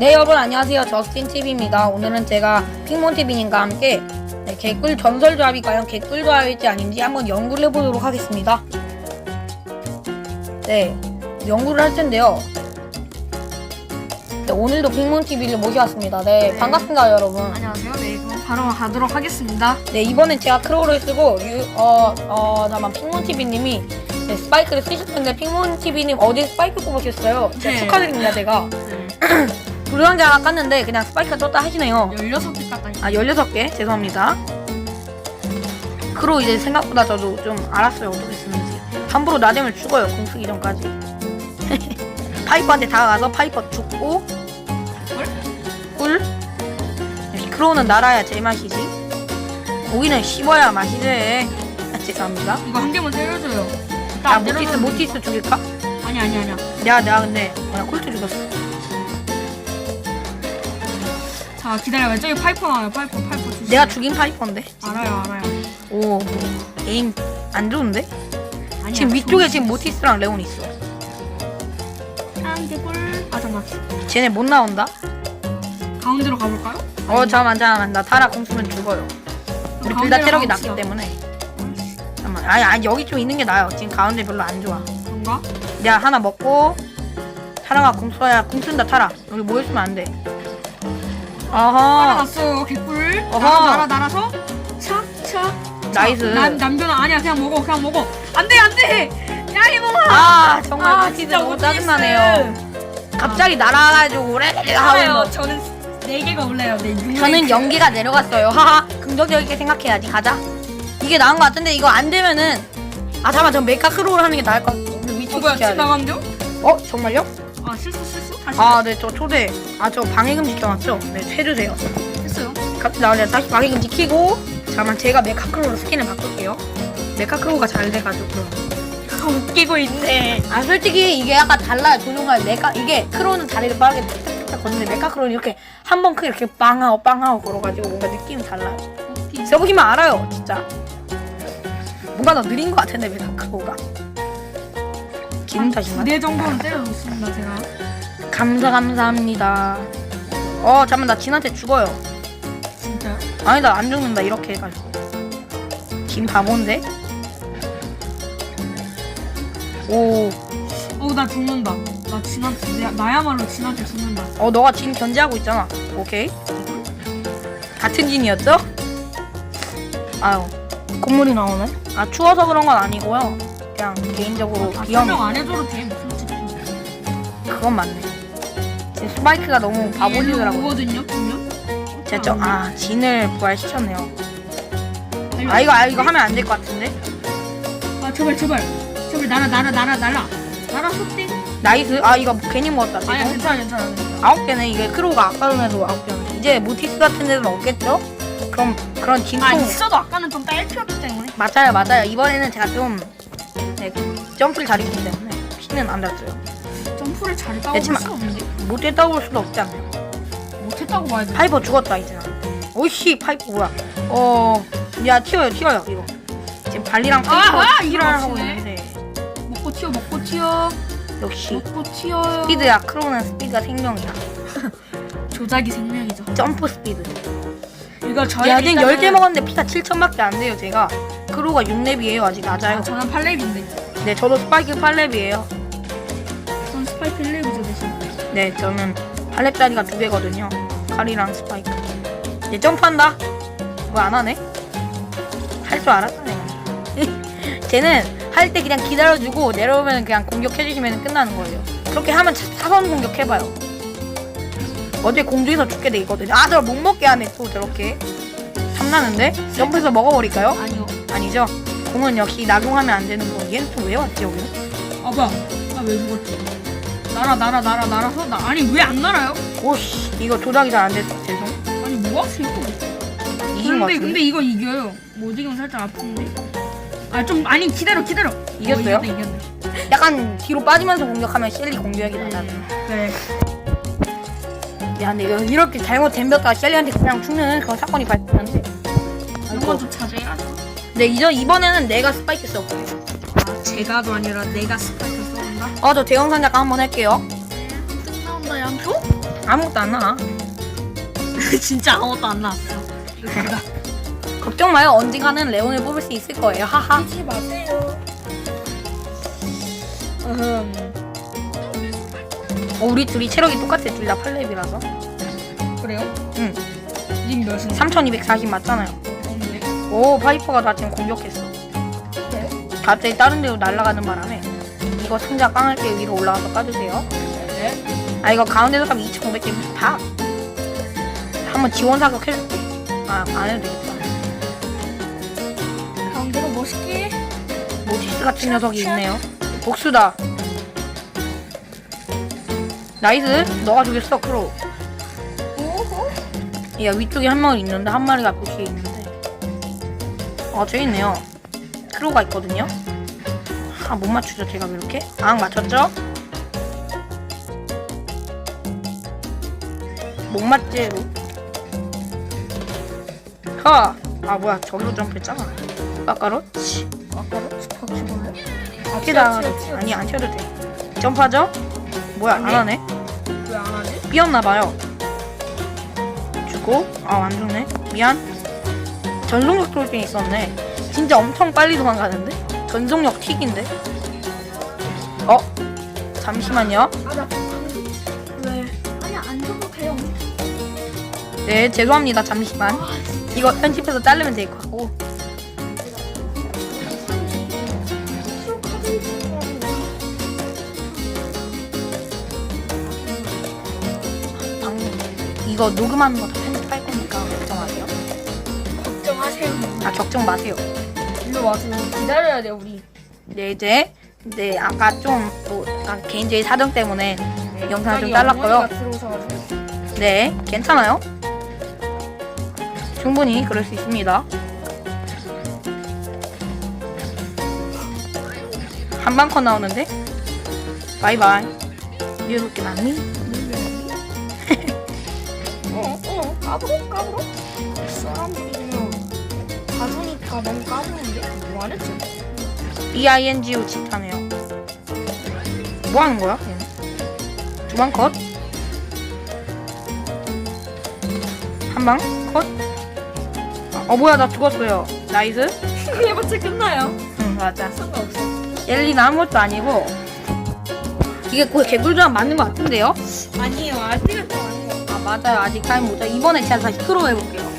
네 여러분 안녕하세요 저스틴TV입니다 오늘은 제가 핑몬TV님과 함께 네, 개꿀 전설 조합이 과연 개꿀 조합일지 아닌지 한번 연구를 해보도록 하겠습니다 네 연구를 할 텐데요 네, 오늘도 핑몬TV를 모셔왔습니다 네, 네. 반갑습니다 여러분 안녕하세요. 네, 그럼 바로 가도록 하겠습니다. 네 이번엔 제가 크로우를 쓰고 유, 어, 어, 잠깐 핑몬TV님이 네, 스파이크를 쓰셨는데 핑몬TV님 어디 스파이크 뽑으셨어요? 네. 축하드립니다 제가 네. 불량자 깠는데 그냥 스파이크가 떴다 하시네요. 16개 깠다. 아 16개? 죄송합니다. 크로 이제 생각보다 저도 좀 알았어요 어떻게 쓰는지. 함부로 나대면 죽어요 공 쓰기 전까지. 파이퍼한테 다가가서 파이퍼 죽고 꿀? 역시 크로우는 날아야 제맛이지. 고기는 씹어야 맛이지. 아, 죄송합니다. 이거 한 개만 때려줘요. 야 모티스 모티스 죽일까? 아니 아니 아니야. 내가 내가 근데 뭐야 콜트 죽였어 자 기다려요. 저기 파이퍼 나와요. 파이퍼 파이퍼 주시. 내가 죽인 파이퍼인데 알아요 알아요. 오 게임 안 좋은데? 아니야. 지금 위쪽에 지금 모티스랑 레온 있어 꿀. 아 잠깐. 쟤네 못 나온다? 가운데로 가볼까요? 어 잠깐만 잠깐만 나 타라 공 쓰면 죽어요 우리 둘 다 가운데로 체력이 가봅시다. 낮기 때문에 잠깐만 아니 아니 여기 좀 있는 게 나아요 지금 가운데 별로 안 좋아 그런가? 내가 하나 먹고 타라가 공 써야 공 쓴다 타라 여기 모였으면 안 돼 어허 살아났어요. 개꿀. 어허. 날아 날아 날아서 착착. 나이스 남 남변아 아니야 그냥 먹어 그냥 먹어. 안돼 안돼. 야 이놈아. 아 정말 아, 진짜 너무. 짜증나네요 갑자기 날아가지고 그래 알아요. 하고 저는 네 개가 올라요. 네. 저는 연기가 내려갔어요. 하하. 긍정적이게 생각해야지. 가자. 이게 나은 것 같은데 이거 안 되면은 아 잠깐 저 메카 크로우를 하는 게 나을 것 같아. 우리 어 위쪽 뭐야 지켜야 집 돼. 나간대요? 어 정말요? 아 실수 실수 다시 아 네 저 초대. 아 저 방해금 지켜놨죠? 네 해주세요. 했어요. 갑자기 나올래 다시 방해금 지키고 잠깐만 제가 메카 크로우로 스킨을 바꿀게요. 메카 크로우가 잘 돼가지고. 웃기고 있네. 아 솔직히 이게 약간 달라요 조종가 메카 이게 크로우는 다리를 빠르게 탁탁탁 걷는데 메카 크로우는 이렇게 한 번 크게 이렇게 빵하고 빵하고 걸어가지고 뭔가 느낌이 달라요. 써보시면 알아요, 진짜. 뭔가 더 느린 것 같은데 메카 크로우가. 기분 탓인가? 두대 정도는 때려줬습니다 제가. 감사 감사합니다. 어 잠만 나 진한테 죽어요. 진짜요? 아니다 안 죽는다 이렇게 해가지고. 진 바본데? 오, 어나 죽는다. 나 진한테 나- 나야말로 진한테 죽는다. 어 너가 진 견제하고 있잖아. 오케이. 같은 진이었죠? 아유, 콧물이 나오네. 아 추워서 그런 건 아니고요. 그냥 개인적으로 아, 비염이 설명 안 해줘도 돼 솔직히. 그건 맞네. 지금 스파이크가 너무 바보지더라고. 오거든요 분명. 됐죠? 아 진을 부활시켰네요. 아 이거 아 이거 하면 안 될 것 같은데? 아 제발 제발 제발 날아 날아 날아 날아 날아 속대. 나이스. 아 이거 괜히 먹었다. 아니야 지금 괜찮아 괜찮아. 괜찮아. 아홉 개네. 이게 크로우가 아까 전에도 아홉 개였는데 이제 모티스 같은 데는 없겠죠? 그럼 그런 진통. 아 있어도 아까는 좀 딸피였기 때문에. 맞아요, 맞아요. 이번에는 제가 좀 네, 점프를 잘 했기 때문에 피는 안 났어요. 점프를 잘 침- 볼 수가 없는데. 못해 따올 수도 없지 않나요? 못했다고 봐야지. 파이버 죽었다 이제. 오이씨 파이버 뭐야? 어, 야 튀어요, 튀어요 이거. 지금 발리랑 아, 페이퍼가 아, 튀를 이거 하고 없이네. 있는데 먹고 튀어 먹고 튀어 역시 먹고 튀어요. 스피드야. 크로우는 스피드가 생명이야. 조작이 생명이죠. 점프 스피드. 이거 야, 지금 10개 먹었는데 피가 7천밖에 안 돼요, 제가. 크로우가 6렙이에요, 아직 낮아요. 아, 저는 팔렙인데. 네, 저도 스파이크 8렙이에요. 전 스파이크 1렙이죠 대신. 네, 저는 8렙짜리가 두 개거든요. 칼이랑 스파이크. 이제 점프한다. 왜 안 하네? 할 줄 알았네. 쟤는 할 때 그냥 기다려주고 내려오면 그냥 공격해주시면 끝나는 거예요. 그렇게 하면 차- 사선 공격해봐요. 어제 공중에서 죽게 돼 있거든요. 아, 저못 먹게 하네, 또 저렇게. 탐나는데? 점프해서 먹어버릴까요? 아니요. 아니죠. 공은 역시 낙용하면 안 되는 거. 얘는 또 왜 왔지, 여기? 아 뭐야? 나왜 죽었지? 날아 날아 날아 날아서 나 아니 왜 안 날아요? 오씨, 이거 조작이 잘 안 됐어. 죄송. 아니 뭐 하세요? 이긴 거 근데 같은데? 근데 이거 이겨요. 못 이기면 살짝 아픈데. 아 좀 아니 기다려 기다려. 이겼어요? 어, 이겼네 이겼네. 약간 뒤로 빠지면서 공격하면 셸리 공격이 나잖아. 네. 야, 근데 이거 이렇게 잘못 덤볐다가 셸리한테 그냥 죽는 그런 사건이 발생하는데. 이런 건좀 자제해야죠. 네, 이전 이번에는 내가 스파이크 써볼게요. 아 제가도 아니라 내가 스파이크 쏘는다. 아, 저 대형 산작 한번 할게요. 나온다 양초? 아무것도 안 나. 진짜 아무것도 안 나왔어. 걱정 마요. 언젠가는 레온을 뽑을 수 있을 거예요. 하하. 하지 마세요. 음. 어, 우리 둘이 체력이 똑같아. 둘 다 8렙이라서. 그래요? 응. 님 몇인데? 3240 맞잖아요. 오, 파이퍼가 나 지금 공격했어. 네. 갑자기 다른 데로 날아가는 바람에 이거 상자 깡을게 위로 올라가서 까주세요. 네. 아 이거 가운데서 가면 2,500개 다. 한번 지원 사격 해줄게. 아, 안 해도 되겠다. 가운데로 멋있게. 모티스 같은 녀석이 있네요. 복수다. 나이스. 너가 죽였어, 크로. 오호. 야, 위쪽에 한 마리 있는데, 한 마리가 보시에 있는데. 어, 저기 있네요. 크로가 있거든요. 아, 못 맞추죠, 제가 왜 이렇게? 아, 맞췄죠? 못 맞지, 허! 아, 뭐야, 저기로 점프했잖아. 아까로 스파크 볼래? 피다. 아니, 안 튀어도 돼. 점프하죠? 뭐야, 안. 하네? 왜 안 하지? 삐었나봐요. 주고, 아, 안 죽네. 미안. 전속력 돌진 있었네. 진짜 엄청 빨리 도망가는데? 전속력 틱인데? 어? 잠시만요. 아나 왜? 아니 안 줘도 돼요. 네, 죄송합니다. 잠시만. 이거 편집해서 자르면 될것 같고. 방금 이거 녹음하는 거다 아, 걱정 마세요. 일로 와서 기다려야 돼 우리. 네, 이제 네, 아까 좀뭐 약간 개인적인 사정 때문에 영상을 좀 잘랐고요. 네, 괜찮아요. 충분히 그럴 수 있습니다. 한방 컷 나오는데? 바이바이. 이렇게 났니? 어, 어, 까불어, 까불어. 너무 까부는데 뭐 하랬지? B-I-N-G-O 짓하네요. 뭐 하는 거야? 얘는? 두방 컷? 한 방 컷? 어, 뭐야, 나 죽었어요. 나이스? 해봤자 끝나요. 응, 맞아. 상관없어. jel리는 아무것도 아니고, 이게 거의 개굴조합 맞는 것 같은데요? 아니에요, 아직은 또 아니에요. 아, 맞아요. 아직 타임 못해. 이번에 제가 다시 크로 해볼게요.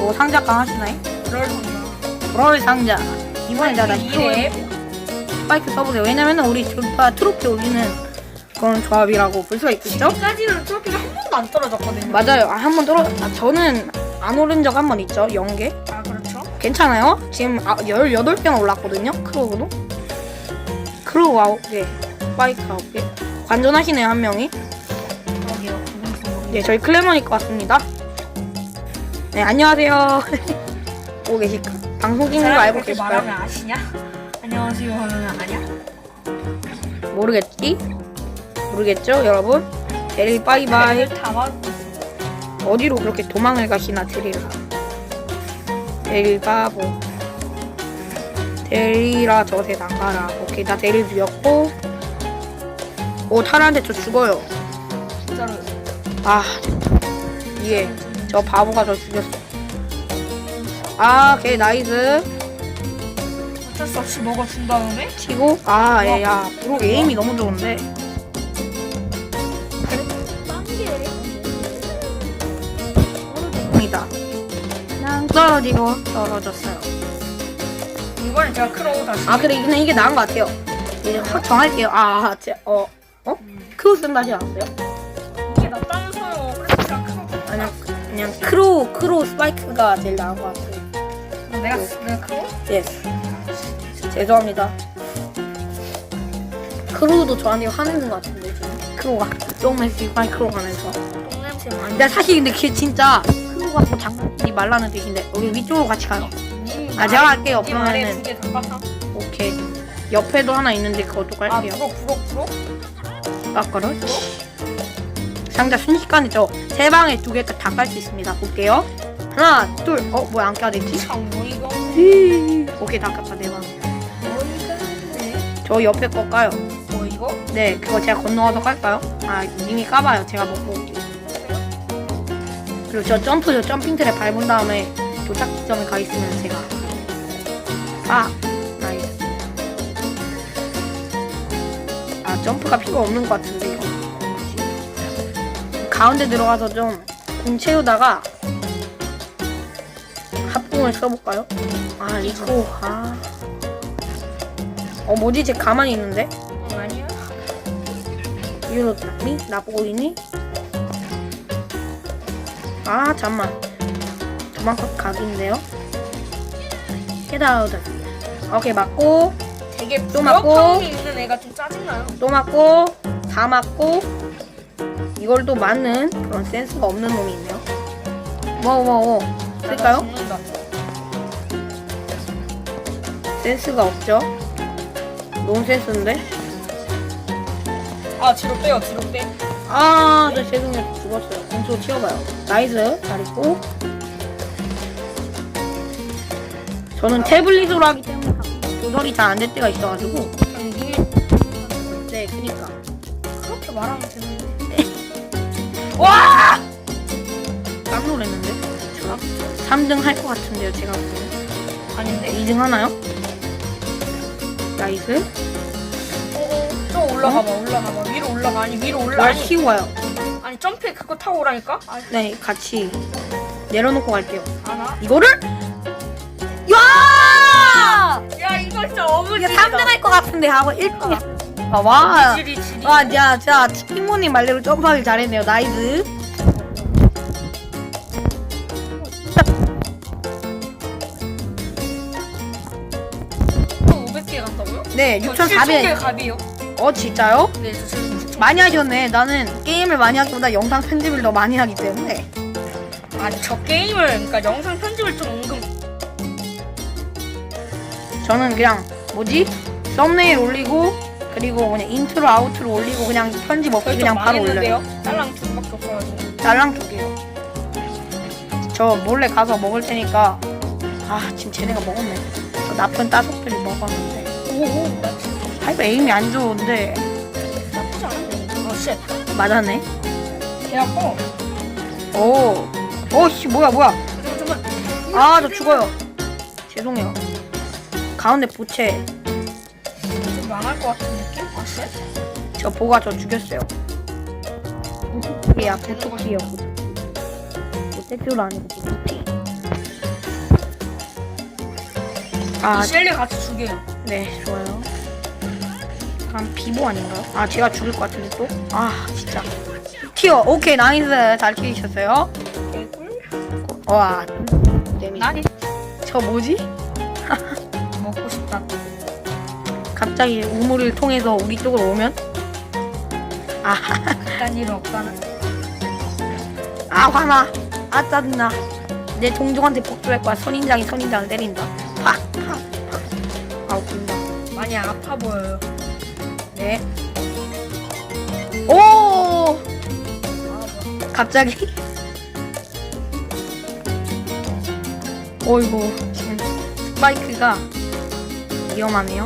오, 상자깡 하시나요? 브롤 상자. 이번에 이래. 해볼게요. 스파이크 써보세요. 왜냐면은 우리 둘다 트로피 올리는 그런 조합이라고 볼 수가 있겠죠? 지금까지는 트로피가 한 번도 안 떨어졌거든요. 맞아요. 아, 한번 들어, 아, 저는 안 오른 적 한 번 있죠. 0개. 아, 그렇죠. 괜찮아요. 지금 아, 18개 올랐거든요. 크로우도. 크로우 9개. 스파이크 9개. 관전하시네요, 한 명이. 그러게요. 네, 저희 클레머니까 왔습니다. 네, 안녕하세요. 보고 계실까? 방송 찍는 거 알고 계실까요? 말하면 아시냐? 안녕하세요 하면 아냐? 모르겠지? 모르겠죠, 여러분? 데릴 바이바이. 다 맞. 어디로 그렇게 도망을 가시나, 데리라. 데릴 바보. 데리라 저새 나가라. 오케이, 나 데릴 죽였고. 오, 타라한테 저 죽어요. 진짜로. 아, 예. 저 바보가 저 죽였어. 아, 걔 나이스. 어쩔 수 없이 먹어준 다음에 치고 아, 예, 야, 브로 에임이 너무 좋은데. 입니다. 그냥 떨어지고 떨어졌어요. 이번에 제가 크로우 다시. 아, 그래, 그냥 이게 나은 것 같아요. 이제 확 정할게요. 아, 제, 어, 어? 크로 쓴 다시 나왔어요? 이게 낫다면서요. 그래서 제가 크로우. 그냥, 그냥 크로, 크로 스파이크가 제일 나은 것 같아요. 내가 내가 크로우? 예. 죄송합니다. 크로우도 저한테 화내는 것 같은데, 지금. 크로우가. 조금만 스파이 크로우 하면서. 똥냄새 많이. 야 사실 근데 걔 진짜 크로가 뭐 장난이 말라는 뜻인데 우리 위쪽으로 같이 가요 아, 제가 아래 그러면은. 두개. 오케이 옆에도 하나 있는데 그것도 아 깔게요 부록 부록 부록. 아까로 상자 순식간에 저 세 방에 두개다깔 수 있습니다 볼게요 하나 둘 어 뭐야 안 껴야 되지 참 어이가 없네. 오케이 다 네방저 어이가 없네. 옆에 거 까요 거예요 이거? 네, 그거 제가 건너가서 깔까요? 아, 이미 까봐요. 제가 먹고 올게요. 그리고 저 점프, 저 점핑 트랩 밟은 다음에 도착 지점에 가 있으면 제가. 아, 나이스. 아, 점프가 필요 없는 것 같은데요. 가운데 들어가서 좀 공 채우다가 합공을 써볼까요? 아, 리코, 아. 어, 뭐지? 쟤 가만히 있는데? 아니야. 이리로 미 나보고 있니? 아 잠만 도망가 각인데요? 헤다우드 오케이 맞고 되게 또 맞고. 있는 애가 좀 짜증나요. 또 맞고 다 맞고 이걸 또 맞는 그런 센스가 없는 놈이 있네요 뭐뭐뭐 쓸까요? 죽는다. 센스가 없죠? 너무 센스인데? 아 뒤로 빼요 뒤로 빼. 아, 저 죄송해요. 죽었어요. 공수 치워봐요. 나이스. 잘 있고. 저는 태블릿으로 하기 때문에 가끔 조절이 잘 안 될 때가 있어가지고. 네, 그니까. 그렇게 말하면 되는데. 와! 깜 놀랐는데? 제가 3등 할 것 같은데요, 제가 보기에는. 아닌데. 2등 하나요? 나이스. 어, 저 올라가봐 올라가봐 위로 올라가 아니 위로 올라 날 아니 가요. 아니 점프해 그거 타고 오라니까. 아 네, 같이 내려놓고 갈게요. 안아. 이거를? 야! 야 이거 진짜. 이거 3등 할 것 같은데 하고 1등 아, 와. 지리 지리. 와, 야, 자, 치킨모님 말대로 점프하기 잘했네요. 나이스. 네, 개 6,400. 갑이요. 어, 진짜요? 네, 저 많이 하셨네. 나는 게임을 많이 하기보다 영상 편집을 더 많이 하기 때문에. 아니 저 게임을 그러니까 영상 편집을 좀 은근 저는 그냥, 뭐지? 썸네일 올리고, 그리고 그냥 인트로, 아우트로 올리고, 그냥 편집 없이 저희 그냥 좀 바로 올려요. 망했는데요. 딸랑 둘밖에 없어가지고. 딸랑 두 개요. 저 몰래 가서 먹을 테니까. 아, 지금 쟤네가 먹었네. 저 나쁜 따석들이 먹었는데. 오오 나 지금 하이브 에임이 안 좋은데. 나쁘지 않은데. 어 쉣. 맞았네. 개 아파. 오. 오, 씨, 뭐야, 뭐야. 잠깐만. 아, 저 죽어요. 죄송해요. 가운데 부채. 좀 망할 것 같은 느낌? 아 쉣. 저 보가 저 죽였어요. 부토끼야, 부토끼요, 부토끼. 부테큐로 아니고 부토끼. 아, 이 셸리 같이 죽여요. 네, 좋아요. 그럼 비보 아닌가요? 아, 제가 죽을 것 같은데 또? 아, 진짜. 티어, 오케이, 나이스. 잘 키우셨어요. 와, 재미. 나니 저 뭐지? 먹고 싶다. 갑자기 우물을 통해서 우리 쪽으로 오면? 아, 그딴 일은 없다는. 아 화나 아 짜증나 내 동족한테 복수할 거야 선인장이 선인장을 때린다 팍팍팍 아 웃긴다 많이 아파 보여요. 네오 아 뭐야. 갑자기 어이구 지금 스파이크가 위험하네요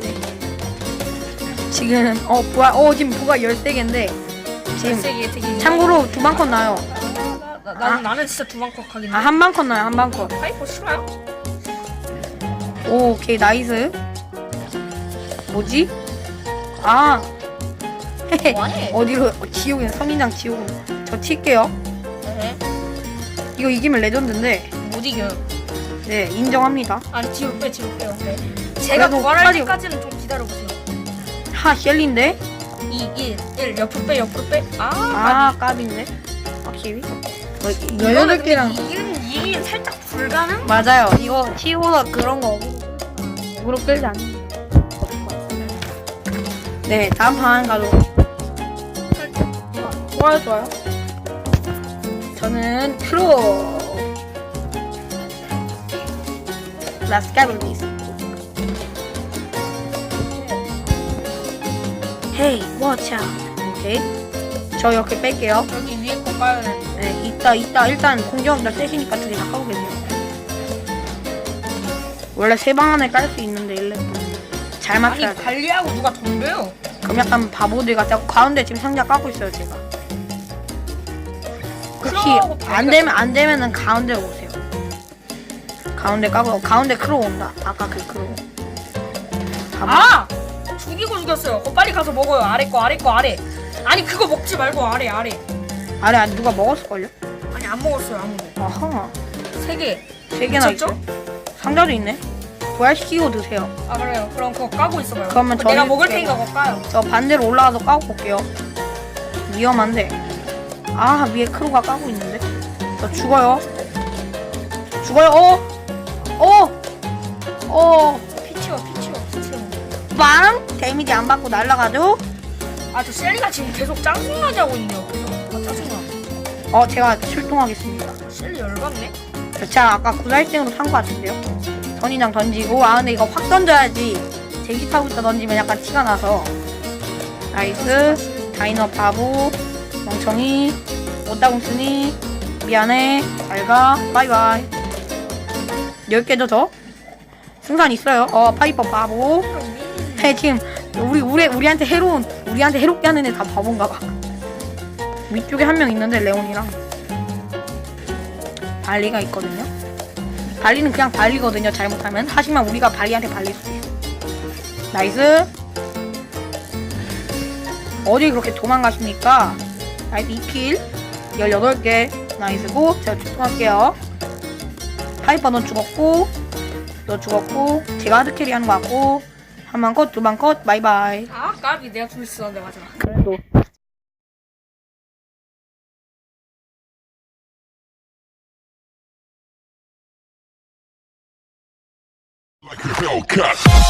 네. 지금 어 부하 어 지금 부가 13개인데 지금 세게 되게. 참고로 두 방 컷 나요 나, 나, 나, 나는 진짜 두방컷 하겠네. 아한방 컷 나요 한 방 컷 파이퍼 싫어요? 오, 오케이 나이스 뭐지? 아 뭐하니? 어디로 어, 지옥이네 선인장 지옥은 저 튈게요 네. 이거 이기면 레전드인데 못 이겨요. 네 인정합니다 아니 뒤로 빼 뒤로 빼요. 네. 제가 그래도 부활할 빨리- 때까지는 좀 기다려보세요. 하 셸린데 2, 1, 1 옆으로 빼 옆으로 빼. 아. 아 까비인데 확실히 어, 이거는 18개랑 이기는 이기는 살짝 불가능? 맞아요. 이거 치고가 그런 거 어그로 끌지 않는 네 다음 판 가도 좋아요 좋아요. 저는 크로. 라스카블리스 헤이 워치 아웃 오케이. 저 이렇게 뺄게요. 여기 위에 거 까야 돼. 네 이따 이따 일단 공격력 세시니까 두 개 다 까고 계세요 원래 세 방 안에 깔 수 있는데 1렙 잘 맞춰야 돼. 관리하고 누가 덤벼요? 그럼 약간 바보들 같고 가운데 지금 상자 까고 있어요 제가. 크로우하고 안 되면 안 되면은 가운데로 오세요. 가운데 까고 가운데 크로 온다. 아까 그 크로. 바보. 아! 죽이고 죽였어요. 그거 빨리 가서 먹어요. 아래 거 아래 거 아래. 아니 그거 먹지 말고 아래 아래. 안 누가 먹었을걸요? 아니 안 먹었어요 아무도. 아하. 세 개. 세 개나 있어. 미쳤죠? 상자도 있네. 부활시키고 드세요. 아 그래요. 그럼 그거 까고 있어봐요. 그러면 그거 내가 먹을 그거- 테니까 그거 까요. 저 반대로 올라가서 까고 볼게요. 위험한데. 아 위에 크로가 까고 있는데. 저 죽어요. 저 죽어요. 어. 어. 어. 피 치워 피 치워 피 치워. 빵. 데미지 안 받고 날아가죠. 아저 셀리가 지금 계속 짜증나게 하고 있네요. 어 제가 출동하겠습니다. 셀리 열받네. 저 제가 아까 구달생으로 산것 같은데요. 선인장 던지고 아 근데 이거 확 던져야지. 제기 타고 있다 던지면 약간 티가 나서. 나이스. 다이너 바보. 멍청이. 오따공 쓰니. 미안해. 잘가. 바이바이. 10개죠 저? 승산 있어요. 어 파이퍼 바보. 해 지금 우리 우리 우리한테 해로운 우리한테 해롭게 하는 애 다 바본가 봐. 위쪽에 한 명 있는데 레온이랑 발리가 있거든요. 발리는 그냥 발리거든요. 잘못하면 하지만 우리가 발리한테 발릴 수도 있어. 나이스. 어디 그렇게 도망가십니까? 나이스 2킬 18개 나이스고 제가 출동할게요. 파이퍼 넌 죽었고 너 죽었고 제가 하드캐리 하는 거 같고 한방 컷, 두방 컷, 바이바이. 아 까비 내가 죽을 수 있었는데 맞아. 그래도 cut.